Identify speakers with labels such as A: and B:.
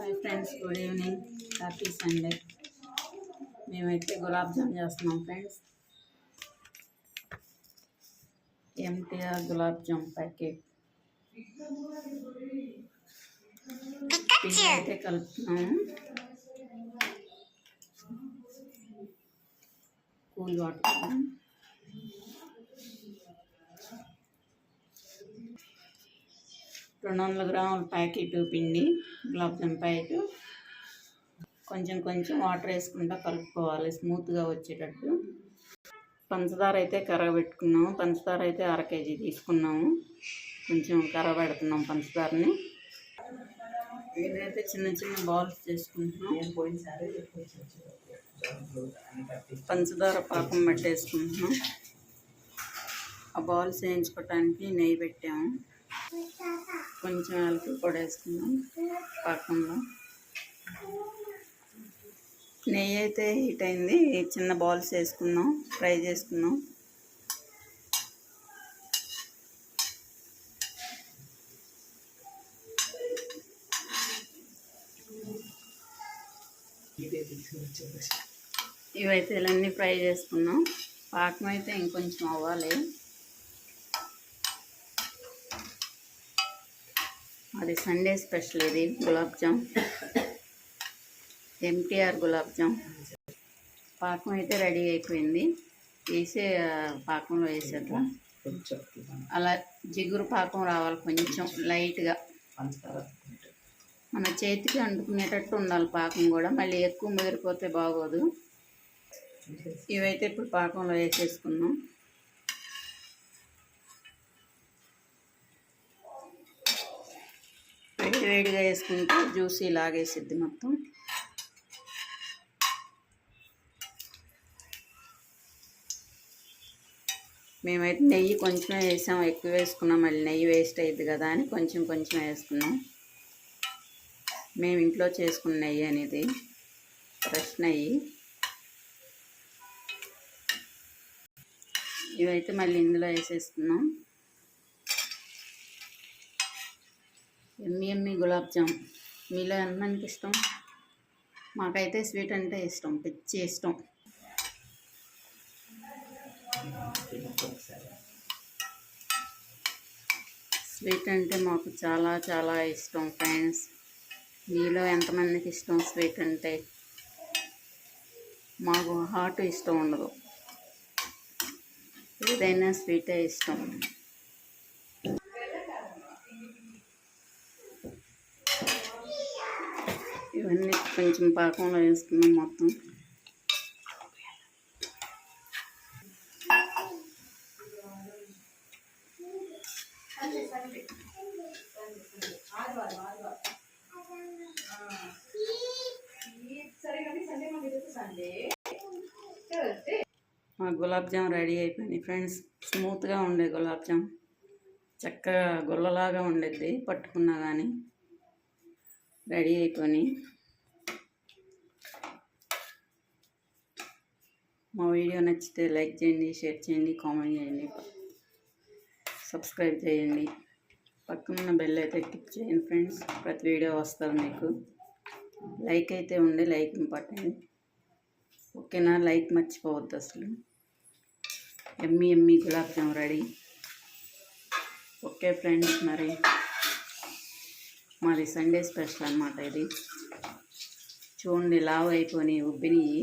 A: Hi friends good evening happy Sunday మేమైతే గులాబ్ జామ్ చేస్తున్నాం friends MTR gulab jam packet పిండి అయితే కలుపుతున్నాము కూల్ వాటర్ రెండు వందల గ్రాముల ప్యాకెట్ పిండి గులాబ్ జామ్ ప్యాకెట్. కొంచెం కొంచెం వాటర్ వేసుకుంటా కలుపుకోవాలి స్మూత్గా వచ్చేటట్టు. పంచదార అయితే కరగబెట్టుకున్నాము. పంచదార అయితే అర కేజీ తీసుకున్నాము. కొంచెం కరగబెడుతున్నాం పంచదారని. ఇదైతే చిన్న చిన్న బాల్స్ చేసుకుంటున్నాం. పంచదార పాకం పెట్టేసుకుంటున్నాం. ఆ బాల్స్ వేయించుకోవటానికి నెయ్యి పెట్టాము. కొంచెం యాలకులు కూడా వేసుకున్నాం పాకంలో. నెయ్యి అయితే హీట్ అయింది. చిన్న బాల్స్ వేసుకున్నాం ఫ్రై చేసుకున్నాం ఇవైతే ఇవన్నీ ఫ్రై చేసుకున్నాం పాకం అయితే ఇంకొంచెం అవ్వాలి. అది సండే స్పెషల్ ఇది గులాబ్ జామ్. ఎంటీఆర్ గులాబ్ జామ్. పాకం అయితే రెడీ అయిపోయింది. వేసే పాకంలో వేసేట్లా అలా జిగురు పాకం రావాలి కొంచెం లైట్గా. మన చేతికి అంటుకునేటట్టు ఉండాలి పాకం కూడా. మళ్ళీ ఎక్కువ ముదిరిపోతే బాగోదు. ఇవైతే ఇప్పుడు పాకంలో వేసేసుకున్నాం వేడివేడిగా వేసుకుంటే జ్యూసీ లాగేసిద్ది మొత్తం. మేమైతే నెయ్యి కొంచెం వేసాం ఎక్కువ వేసుకున్నాం మళ్ళీ నెయ్యి వేస్ట్ అయ్యింది కదా అని కొంచెం కొంచెం వేసుకున్నాం. మేము ఇంట్లో చేసుకున్న నెయ్యి అనేది ఫ్రెష్ నెయ్యి. ఇవైతే మళ్ళీ ఇందులో వేసేసుకున్నాం ఎమ్మి ఎమ్మి గులాబ్ జామ్. మీలో ఎంతమందికి ఇష్టం? మాకైతే స్వీట్ అంటే ఇష్టం పిచ్చి ఇష్టం. స్వీట్ అంటే మాకు చాలా చాలా ఇష్టం ఫ్రెండ్స్. మీలో ఎంతమందికి ఇష్టం స్వీట్ అంటే? మాకు హాట్ ఇష్టం ఉండదు. ఏదైనా స్వీటే ఇష్టం. ఇవన్నీ కొంచెం పాకంలో వేసుకున్నాం మొత్తం. మా గులాబ్ జామ్ రెడీ అయిపోయింది ఫ్రెండ్స్. స్మూత్గా ఉండే గులాబ్ జామ్. చక్కగా గుల్లలాగా ఉండేది పట్టుకున్నా కానీ రెడీ అయిపోయి మా వీడియో నచ్చితే లైక్ చేయండి షేర్ చేయండి కామెంట్ చేయండి. సబ్స్క్రైబ్ చేయండి. పక్కన బెల్ అయితే క్లిక్ చేయండి ఫ్రెండ్స్. ప్రతి వీడియో వస్తుంది మీకు. లైక్ అయితే ఉండే లైక్ ఇంపార్టెంట్ ఓకేనా? లైక్ మర్చిపోవద్దు అసలు. ఎమ్మి ఎమ్మి gulab jam ready. Okay friends మరి మాది సండే స్పెషల్ అనమాట ఇది. చూడండి లావ్ అయిపోయి ఉబ్బినియి.